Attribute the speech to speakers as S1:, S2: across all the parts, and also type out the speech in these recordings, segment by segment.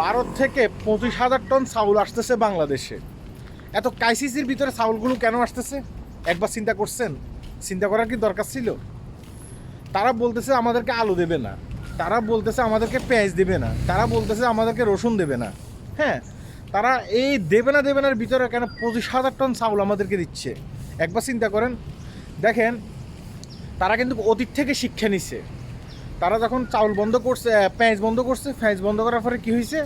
S1: ভারত থেকে পঁচিশ হাজার টন চাউল আসতেছে বাংলাদেশে। এত ক্রাইসিসের ভিতরে চাউলগুলো কেন আসতেছে? একবার চিন্তা করছেন? চিন্তা করার কি দরকার ছিল? তারা বলতেছে আমাদেরকে আলু দেবে না। তারা বলতেছে আমাদেরকে পেঁয়াজ দেবে না। তারা বলতেছে আমাদেরকে রসুন দেবে না। হ্যাঁ তারা এই দেবে না, দেবে নার ভিতরে কেন পঁচিশ হাজার টন চাউল আমাদেরকে দিচ্ছে? একবার চিন্তা করেন। দেখেন, তারা কিন্তু অতীত থেকে শিক্ষা নিছে। তারা যখন চাউল বন্ধ করছে পেঁয়াজ বন্ধ করছে, পেঁয়াজ বন্ধ করার পরে কী হয়েছে?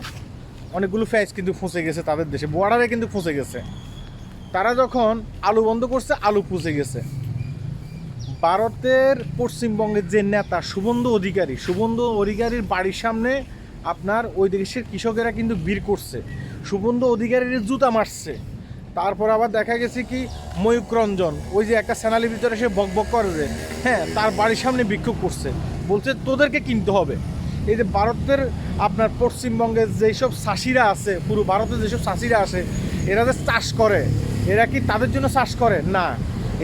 S1: অনেকগুলো পেঁয়াজ কিন্তু ফসে গেছে তাদের দেশে বর্ডারে কিন্তু ফসে গেছে। তারা যখন আলু বন্ধ করছে, আলু পুষে গেছে। ভারতের পশ্চিমবঙ্গের যে নেতা, সুবন্ধু অধিকারী শুভেন্দু অধিকারীর বাড়ির সামনে আপনার ওই দেশের কৃষকেরা কিন্তু বীর করছে। সুবন্ধু অধিকারীর জুতা মারছে। তারপর আবার দেখা গেছে কি ময়ূক রঞ্জন, ওই যে একটা স্যানালির ভিতরে সে বক বক করে হ্যাঁ তার বাড়ির সামনে বিক্ষোভ করছে। বলছে তোদেরকে কিনতে হবে। এই যে ভারতের আপনার পশ্চিমবঙ্গের যেসব চাষিরা আছে, পুরো ভারতের যেসব চাষিরা আছে, এরা যে চাষ করে, এরা কি তাদের জন্য চাষ করে? না।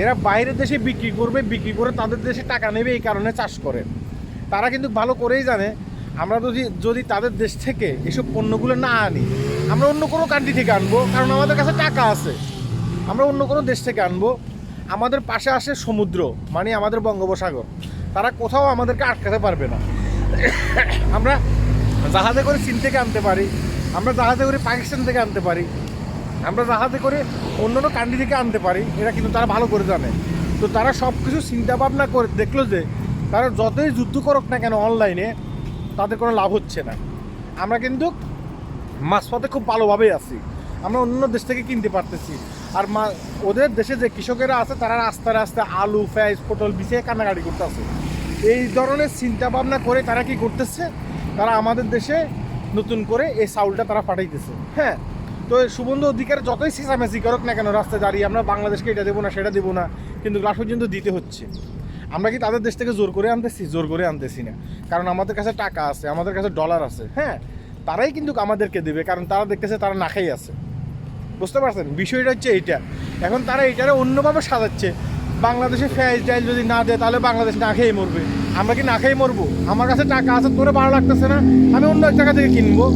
S1: এরা বাইরের দেশে বিক্রি করবে, বিক্রি করে তাদের দেশে টাকা নেবে এই কারণে চাষ করে। তারা কিন্তু ভালো করেই জানে, আমরা যদি যদি তাদের দেশ থেকে এসব পণ্যগুলো না আনি, আমরা অন্য কোনো কান্ট্রি থেকে আনব, কারণ আমাদের কাছে টাকা আছে। আমরা অন্য কোনো দেশ থেকে আনব। আমাদের পাশে আসে সমুদ্র মানে আমাদের বঙ্গোপসাগর। তারা কোথাও আমাদেরকে আটকাতে পারবে না। আমরা জাহাজে করে চীন থেকে আনতে পারি, আমরা জাহাজে করে পাকিস্তান থেকে আনতে পারি, আমরা জাহাজে করে অন্য অন্য কান্ট্রি থেকে আনতে পারি এটা কিন্তু তারা ভালো করে জানে। তো তারা সব কিছু চিন্তা ভাবনা করে, দেখল যে তারা যতই যুদ্ধ করুক না কেন অনলাইনে তাদের কোনো লাভ হচ্ছে না। আমরা কিন্তু মাঝপথে খুব ভালোভাবেই আছি। আমরা অন্য দেশ থেকে কিনতে পারতেছি। আর মা, ওদের দেশে যে কৃষকেরা আছে, তারা রাস্তায় রাস্তায় আলু পেঁয়াজ পটল বিছিয়ে কান্নাকাটি করতেছে এই ধরনের চিন্তা ভাবনা করে তারা কি করতেছে? তারা আমাদের দেশে নতুন করে এই চাউলটা তারা পাঠাইতেছে। হ্যাঁ তো সুবন্ধু অধিকার যতই চেঁচামেচি করুক না কেন, রাস্তায় দাঁড়িয়ে আমরা বাংলাদেশকে এটা দেবো না, সেটা দেবো না, কিন্তু লাস্ট পর্যন্ত দিতে হচ্ছে। আমরা কি তাদের দেশ থেকে জোর করে আনতেছি? জোর করে আনতেছি না। কারণ আমাদের কাছে টাকা আছে, আমাদের কাছে ডলার আছে। হ্যাঁ তারাই কিন্তু আমাদেরকে দেবে, কারণ তারা দেখতেছে তারা না খেয়ে আছে। বুঝতে পারছেন? বিষয়টা হচ্ছে এইটা। এখন তারা এইটারে অন্যভাবে সাজাচ্ছে। বাংলাদেশে ফ্যাজ ডাইল যদি না দেয়, তাহলে বাংলাদেশ না খেয়ে মরবে। আমরা কি না খেয়ে মরবো? আমার কাছে টাকা আছে, তোরে ভালো লাগতেছে না, আমি অন্য এক জায়গা থেকে কিনবো।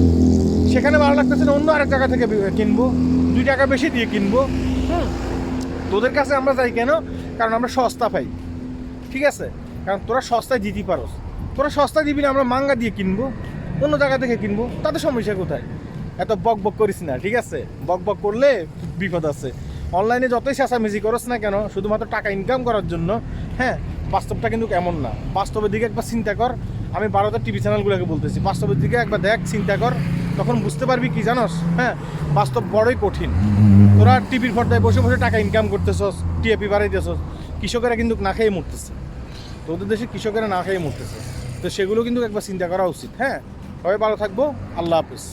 S1: সেখানে ভালো লাগতেছে না, অন্য আরেক জায়গা থেকে কিনবো। দুই টাকা বেশি দিয়ে কিনবো। হুম। তোদের কাছে আমরা যাই কেন? কারণ আমরা সস্তা পাই। ঠিক আছে? কারণ তোরা সস্তায় দিতে পারোস। তোরা সস্তায় দিবি না, আমরা মাঙ্গা দিয়ে কিনবো। অন্য জায়গা থেকে কিনবো। তাতে সমস্যা কোথায়? এত বক বক করিস না, ঠিক আছে? বক বক করলে বিপদ আছে। অনলাইনে যতই চেঁচামেচি করস না কেন, শুধুমাত্র টাকা ইনকাম করার জন্য হ্যাঁ বাস্তবটা কিন্তু এমন না। বাস্তবের দিকে একবার চিন্তা কর। আমি ভারতের টিভি চ্যানেলগুলোকে বলতেছি। বাস্তবের দিকে একবার দেখ, চিন্তা কর। তখন বুঝতে পারবি কি জানোস? হ্যাঁ বাস্তব বড়ই কঠিন। তোরা টিভির পর্দায় বসে বসে টাকা ইনকাম করতেছস টিএপি বাড়াইতেছস, কৃষকেরা কিন্তু না খেয়ে মরতেছে। তোদের দেশে কৃষকেরা না খেয়ে মরতেছে। তো সেগুলো কিন্তু একবার চিন্তা করা উচিত। হ্যাঁ সবাই ভালো থাকব। আল্লাহ হাফিজ।